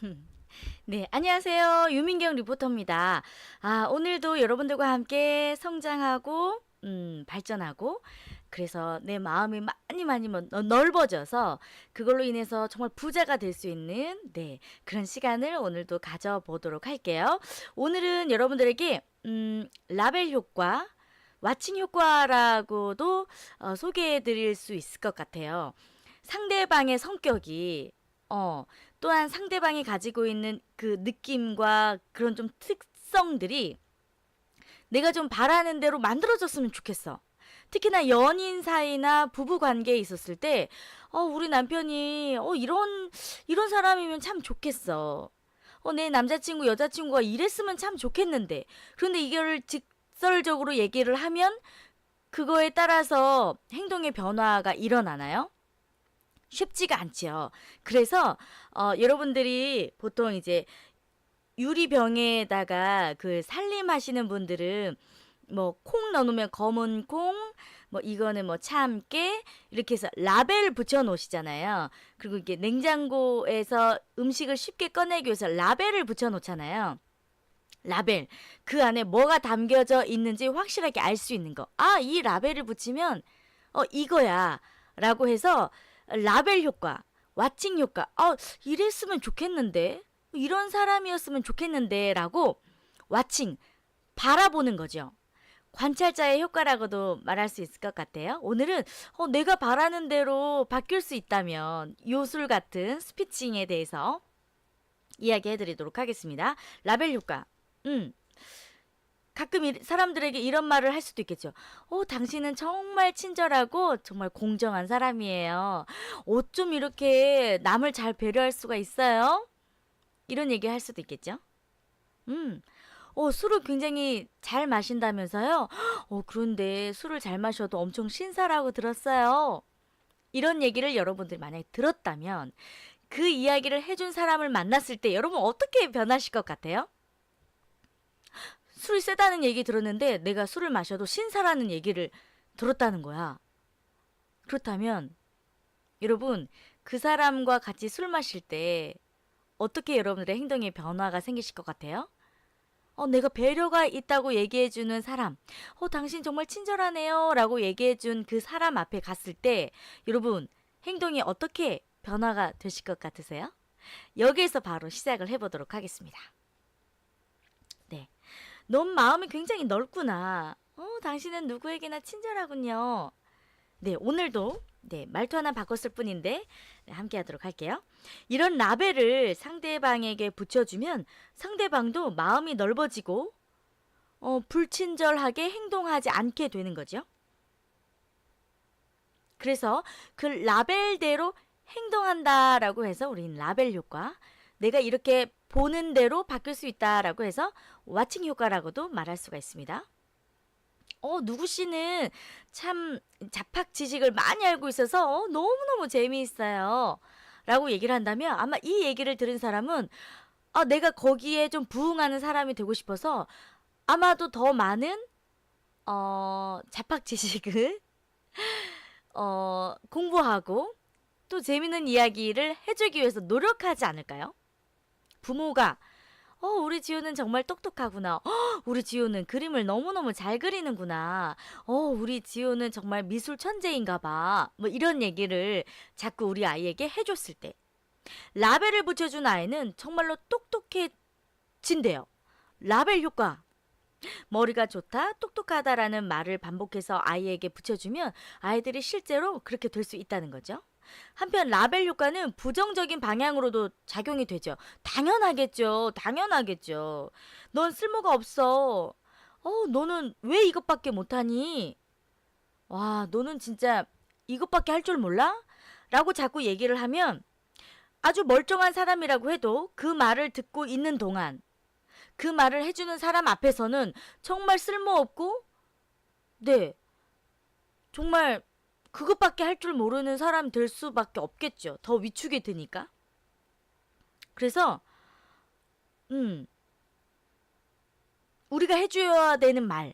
네, 안녕하세요. 유민경 리포터입니다. 아, 오늘도 여러분들과 함께 성장하고, 음, 발전하고, 그래서 내 마음이 많이 많이 뭐 넓- 넓어져서 그걸로 인해서 정말 부자가 될 수 있는, 네, 그런 시간을 오늘도 가져보도록 할게요. 오늘은 여러분들에게, 음, 라벨 효과, 와칭 효과라고도 어, 소개해 드릴 수 있을 것 같아요. 상대방의 성격이, 어, 또한 상대방이 가지고 있는 그 느낌과 그런 좀 특성들이 내가 좀 바라는 대로 만들어졌으면 좋겠어. 특히나 연인 사이나 부부 관계에 있었을 때, 어, 우리 남편이, 어, 이런, 이런 사람이면 참 좋겠어. 어, 내 남자친구, 여자친구가 이랬으면 참 좋겠는데. 그런데 이거를 직설적으로 얘기를 하면 그거에 따라서 행동의 변화가 일어나나요? 쉽지가 않지요. 그래서 어, 여러분들이 보통 이제 유리병에다가 그 살림하시는 분들은 뭐 콩 넣어놓으면 검은 콩, 뭐 이거는 뭐 참깨 이렇게 해서 라벨 붙여 놓으시잖아요. 그리고 이게 냉장고에서 음식을 쉽게 꺼내기 위해서 라벨을 붙여 놓잖아요. 라벨 그 안에 뭐가 담겨져 있는지 확실하게 알 수 있는 거. 아, 이 라벨을 붙이면 어 이거야라고 해서 라벨 효과, 와칭 효과. 어, 이랬으면 좋겠는데. 이런 사람이었으면 좋겠는데라고 와칭 바라보는 거죠. 관찰자의 효과라고도 말할 수 있을 것 같아요. 오늘은 어, 내가 바라는 대로 바뀔 수 있다면 요술 같은 스피칭에 대해서 이야기해 드리도록 하겠습니다. 라벨 효과. 음. 가끔 이- 사람들에게 이런 말을 할 수도 있겠죠. 어, 당신은 정말 친절하고 정말 공정한 사람이에요. 어쩜 이렇게 남을 잘 배려할 수가 있어요? 이런 얘기 할 수도 있겠죠. 음. 어, 술을 굉장히 잘 마신다면서요? 어, 그런데 술을 잘 마셔도 엄청 신사라고 들었어요. 이런 얘기를 여러분들이 만약에 들었다면 그 이야기를 해준 사람을 만났을 때 여러분 어떻게 변하실 것 같아요? 술이 세다는 얘기 들었는데 내가 술을 마셔도 신사라는 얘기를 들었다는 거야. 그렇다면 여러분 그 사람과 같이 술 마실 때 어떻게 여러분들의 행동에 변화가 생기실 것 같아요? 어, 내가 배려가 있다고 얘기해주는 사람, 어, 당신 정말 친절하네요. 라고 얘기해준 그 사람 앞에 갔을 때, 여러분, 행동이 어떻게 변화가 되실 것 같으세요? 여기에서 바로 시작을 해보도록 하겠습니다. 네. 넌 마음이 굉장히 넓구나. 어, 당신은 누구에게나 친절하군요. 네, 오늘도 네, 말투 하나 바꿨을 뿐인데 네, 함께 하도록 할게요. 이런 라벨을 상대방에게 붙여주면 상대방도 마음이 넓어지고 어, 불친절하게 행동하지 않게 되는 거죠. 그래서 그 라벨대로 행동한다라고 해서 우리는 라벨 효과, 내가 이렇게 보는 대로 바뀔 수 있다라고 해서 와칭 효과라고도 말할 수가 있습니다. 어, 누구 씨는 참 잡학 지식을 많이 알고 있어서 어, 너무너무 재미있어요. 라고 얘기를 한다면 아마 이 얘기를 들은 사람은 아, 내가 거기에 좀 부응하는 사람이 되고 싶어서 아마도 더 많은 어, 잡학 지식을 어, 공부하고 또 재밌는 이야기를 해주기 위해서 노력하지 않을까요? 부모가 어, 우리 지호는 정말 똑똑하구나. 어, 우리 지호는 그림을 너무너무 잘 그리는구나. 어, 우리 지호는 정말 미술 천재인가 봐. 뭐 이런 얘기를 자꾸 우리 아이에게 해줬을 때. 라벨을 붙여준 아이는 정말로 똑똑해진대요. 라벨 효과. 머리가 좋다, 똑똑하다라는 말을 반복해서 아이에게 붙여주면 아이들이 실제로 그렇게 될 수 있다는 거죠. 한편 라벨 효과는 부정적인 방향으로도 작용이 되죠. 당연하겠죠. 당연하겠죠. 넌 쓸모가 없어. 어, 너는 왜 이것밖에 못하니? 와, 너는 진짜 이것밖에 할 줄 몰라? 라고 자꾸 얘기를 하면 아주 멀쩡한 사람이라고 해도 그 말을 듣고 있는 동안 그 말을 해주는 사람 앞에서는 정말 쓸모없고, 네, 정말 그것밖에 할 줄 모르는 사람 될 수밖에 없겠죠. 더 위축이 되니까. 그래서, 음, 우리가 해줘야 되는 말,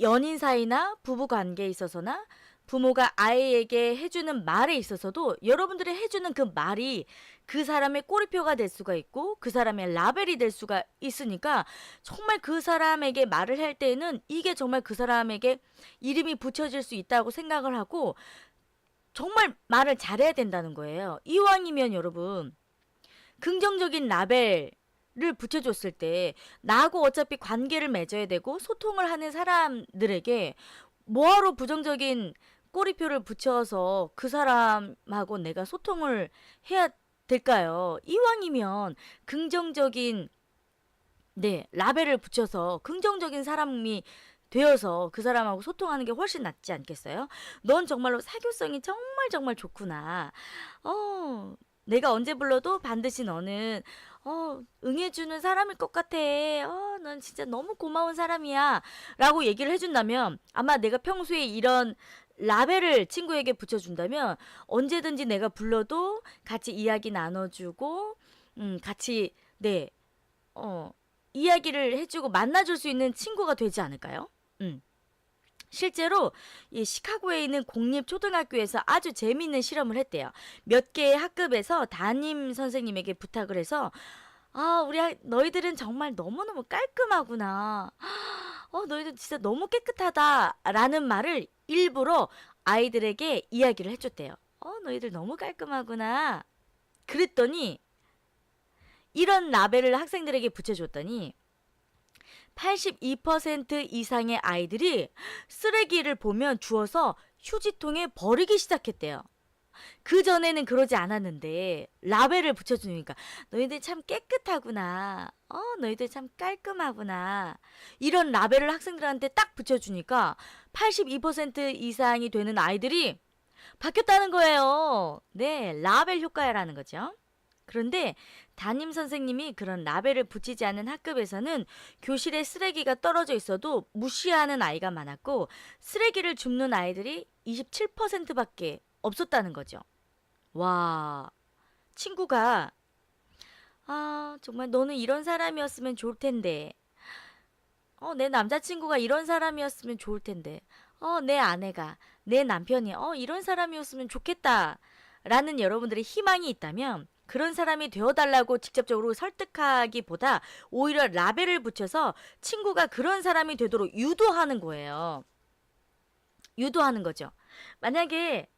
연인 사이나 부부 관계에 있어서나 부모가 아이에게 해주는 말에 있어서도 여러분들이 해주는 그 말이 그 사람의 꼬리표가 될 수가 있고 그 사람의 라벨이 될 수가 있으니까 정말 그 사람에게 말을 할 때는 이게 정말 그 사람에게 이름이 붙여질 수 있다고 생각을 하고 정말 말을 잘해야 된다는 거예요. 이왕이면 여러분 긍정적인 라벨을 붙여줬을 때 나하고 어차피 관계를 맺어야 되고 소통을 하는 사람들에게 뭐하러 부정적인 꼬리표를 붙여서 그 사람하고 내가 소통을 해야 될까요? 이왕이면 긍정적인 네 라벨을 붙여서 긍정적인 사람이 되어서 그 사람하고 소통하는 게 훨씬 낫지 않겠어요? 넌 정말로 사교성이 정말 정말 좋구나. 어, 내가 언제 불러도 반드시 너는 어, 응해주는 사람일 것 같아. 어, 넌 진짜 너무 고마운 사람이야. 라고 얘기를 해준다면 아마 내가 평소에 이런 라벨을 친구에게 붙여준다면 언제든지 내가 불러도 같이 이야기 나눠주고, 음, 같이, 네, 어, 이야기를 해주고 만나줄 수 있는 친구가 되지 않을까요? 음. 실제로 이 시카고에 있는 공립 초등학교에서 아주 재미있는 실험을 했대요. 몇 개의 학급에서 담임 선생님에게 부탁을 해서 아, 우리 아- 너희들은 정말 너무너무 깔끔하구나. 어, 너희들 진짜 너무 깨끗하다라는 말을 일부러 아이들에게 이야기를 해줬대요. 어, 너희들 너무 깔끔하구나. 그랬더니 이런 라벨을 학생들에게 붙여줬더니 82% 이상의 아이들이 쓰레기를 보면 주워서 휴지통에 버리기 시작했대요. 그 전에는 그러지 않았는데 라벨을 붙여주니까 너희들 참 깨끗하구나. 어, 너희들 참 깔끔하구나. 이런 라벨을 학생들한테 딱 붙여주니까 82% 이상이 되는 아이들이 바뀌었다는 거예요. 네, 라벨 효과라는 거죠. 그런데 담임 선생님이 그런 라벨을 붙이지 않은 학급에서는 교실에 쓰레기가 떨어져 있어도 무시하는 아이가 많았고 쓰레기를 줍는 아이들이 27%밖에 없었다는 거죠. 와, 친구가 아, 정말 너는 이런 사람이었으면 좋을 텐데. 어, 내 남자친구가 이런 사람이었으면 좋을 텐데. 어, 내 아내가, 내 남편이, 어, 이런 사람이었으면 좋겠다. 라는 여러분들의 희망이 있다면, 그런 사람이 되어달라고 직접적으로 설득하기보다 오히려 라벨을 붙여서 친구가 그런 사람이 되도록 유도하는 거예요. 유도하는 거죠. 만약에,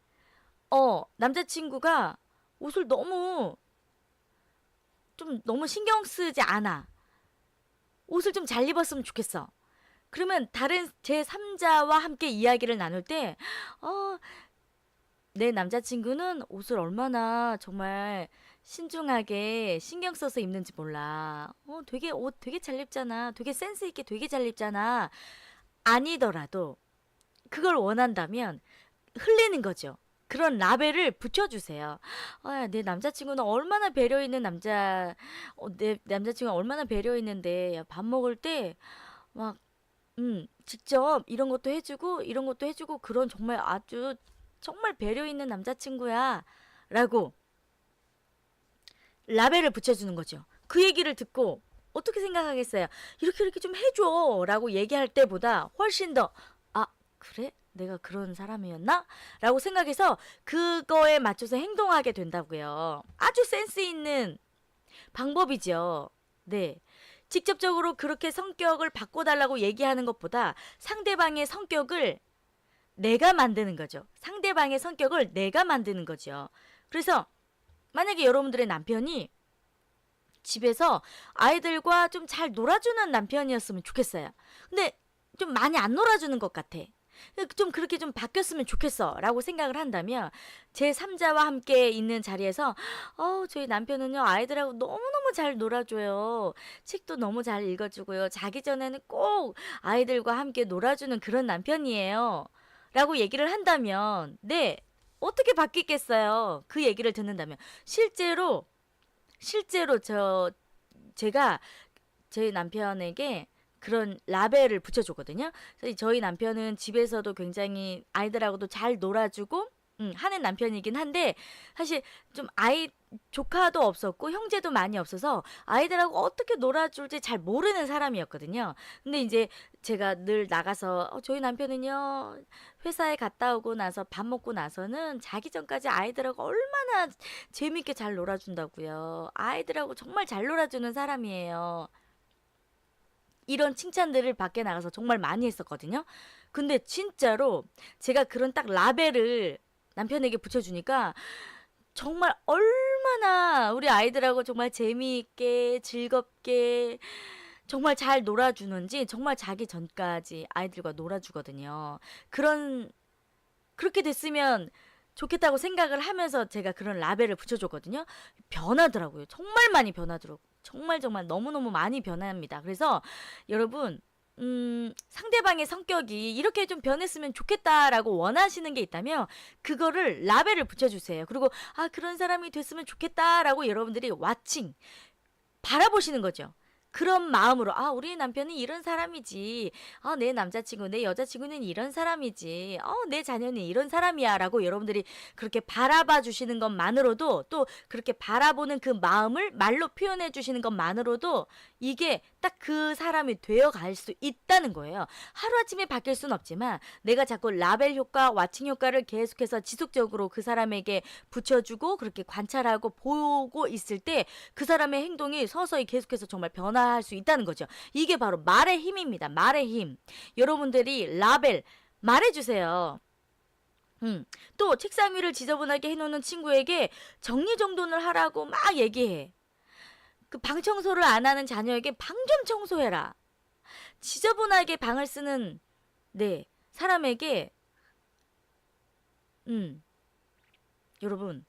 어, 남자친구가 옷을 너무 좀 너무 신경 쓰지 않아. 옷을 좀 잘 입었으면 좋겠어. 그러면 다른 제 3자와 함께 이야기를 나눌 때, 어, 내 남자친구는 옷을 얼마나 정말 신중하게 신경 써서 입는지 몰라. 어, 되게 옷 되게 잘 입잖아. 되게 센스 있게 되게 잘 입잖아. 아니더라도 그걸 원한다면 흘리는 거죠. 그런 라벨을 붙여주세요. 아, 내 남자친구는 얼마나 배려 있는 남자, 어, 내 남자친구가 얼마나 배려 있는데 야, 밥 먹을 때 막, 음, 직접 이런 것도 해주고 이런 것도 해주고 그런 정말 아주 정말 배려 있는 남자친구야. 라고 라벨을 붙여주는 거죠. 그 얘기를 듣고 어떻게 생각하겠어요? 이렇게 이렇게 좀 해줘. 라고 얘기할 때보다 훨씬 더, 아, 그래? 내가 그런 사람이었나? 라고 생각해서 그거에 맞춰서 행동하게 된다고요. 아주 센스 있는 방법이죠. 네. 직접적으로 그렇게 성격을 바꿔달라고 얘기하는 것보다 상대방의 성격을 내가 만드는 거죠. 상대방의 성격을 내가 만드는 거죠. 그래서 만약에 여러분들의 남편이 집에서 아이들과 좀 잘 놀아주는 남편이었으면 좋겠어요. 근데 좀 많이 안 놀아주는 것 같아. 좀 그렇게 좀 바뀌었으면 좋겠어 라고 생각을 한다면 제 3자와 함께 있는 자리에서 어 저희 남편은요 아이들하고 너무너무 잘 놀아줘요. 책도 너무 잘 읽어주고요. 자기 전에는 꼭 아이들과 함께 놀아주는 그런 남편이에요. 라고 얘기를 한다면 네 어떻게 바뀌겠어요? 그 얘기를 듣는다면. 실제로 실제로 저 제가 제 남편에게 그런 라벨을 붙여줬거든요. 그래서 저희 남편은 집에서도 굉장히 아이들하고도 잘 놀아주고 음, 하는 남편이긴 한데 사실 좀 아이 조카도 없었고 형제도 많이 없어서 아이들하고 어떻게 놀아줄지 잘 모르는 사람이었거든요. 근데 이제 제가 늘 나가서 어, 저희 남편은요 회사에 갔다 오고 나서 밥 먹고 나서는 자기 전까지 아이들하고 얼마나 재밌게 잘 놀아준다고요. 아이들하고 정말 잘 놀아주는 사람이에요. 이런 칭찬들을 밖에 나가서 정말 많이 했었거든요. 근데 진짜로 제가 그런 딱 라벨을 남편에게 붙여주니까 정말 얼마나 우리 아이들하고 정말 재미있게 즐겁게 정말 잘 놀아주는지 정말 자기 전까지 아이들과 놀아주거든요. 그런 그렇게 됐으면 좋겠다고 생각을 하면서 제가 그런 라벨을 붙여줬거든요. 변하더라고요. 정말 많이 변하더라고요. 정말 정말 너무너무 많이 변합니다. 그래서 여러분 음, 상대방의 성격이 이렇게 좀 변했으면 좋겠다라고 원하시는 게 있다면 그거를 라벨을 붙여주세요. 그리고 아 그런 사람이 됐으면 좋겠다라고 여러분들이 와칭 바라보시는 거죠. 그런 마음으로 아 우리 남편이 이런 사람이지. 아 내 남자친구 내 여자친구는 이런 사람이지. 어내 자녀는 이런 사람이야라고 여러분들이 그렇게 바라봐 주시는 것만으로도 또 그렇게 바라보는 그 마음을 말로 표현해 주시는 것만으로도 이게 딱 그 사람이 되어 갈 수 있다는 거예요. 하루아침에 바뀔 수는 없지만 내가 자꾸 라벨 효과, 와칭 효과를 계속해서 지속적으로 그 사람에게 붙여주고 그렇게 관찰하고 보고 있을 때 그 사람의 행동이 서서히 계속해서 정말 변화 할 수 있다는 거죠. 이게 바로 말의 힘입니다. 말의 힘. 여러분들이 라벨 말해주세요. 음, 또 책상 위를 지저분하게 해놓는 친구에게 정리정돈을 하라고 막 얘기해. 그 방 청소를 안 하는 자녀에게 방 좀 청소해라. 지저분하게 방을 쓰는 네 사람에게 음 여러분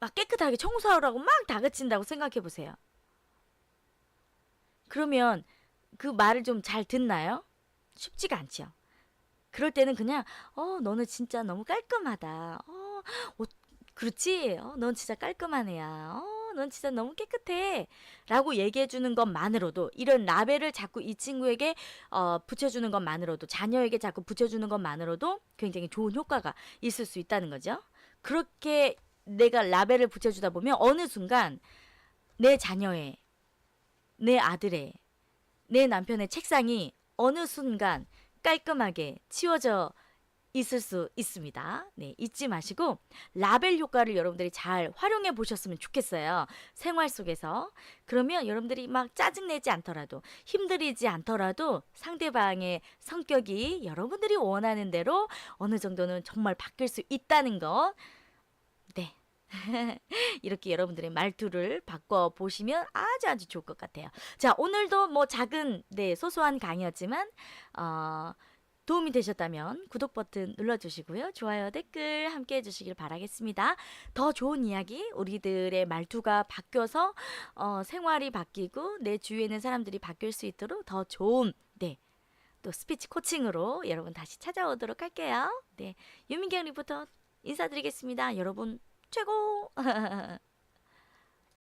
막 깨끗하게 청소하라고 막 다그친다고 생각해 보세요. 그러면 그 말을 좀 잘 듣나요? 쉽지가 않죠. 그럴 때는 그냥 어 너는 진짜 너무 깔끔하다. 어, 옷 그렇지. 어, 넌 진짜 깔끔한 애야. 어, 넌 진짜 너무 깨끗해. 라고 얘기해 주는 것만으로도 이런 라벨을 자꾸 이 친구에게 어, 붙여 주는 것만으로도 자녀에게 자꾸 붙여 주는 것만으로도 굉장히 좋은 효과가 있을 수 있다는 거죠. 그렇게 내가 라벨을 붙여 주다 보면 어느 순간 내 자녀의 내 아들의 내 남편의 책상이 어느 순간 깔끔하게 치워져 있을 수 있습니다. 네, 잊지 마시고 라벨 효과를 여러분들이 잘 활용해 보셨으면 좋겠어요. 생활 속에서. 그러면 여러분들이 막 짜증내지 않더라도 힘들이지 않더라도 상대방의 성격이 여러분들이 원하는 대로 어느 정도는 정말 바뀔 수 있다는 것. 네. 이렇게 여러분들의 말투를 바꿔 보시면 아주 아주 좋을 것 같아요. 자, 오늘도 뭐 작은 네, 소소한 강의였지만 어 도움이 되셨다면 구독 버튼 눌러주시고요. 좋아요, 댓글 함께 해주시길 바라겠습니다. 더 좋은 이야기, 우리들의 말투가 바뀌어서 어, 생활이 바뀌고 내 주위에 있는 사람들이 바뀔 수 있도록 더 좋은 네. 또 스피치 코칭으로 여러분 다시 찾아오도록 할게요. 네. 유민경 리포터 인사드리겠습니다. 여러분 최고!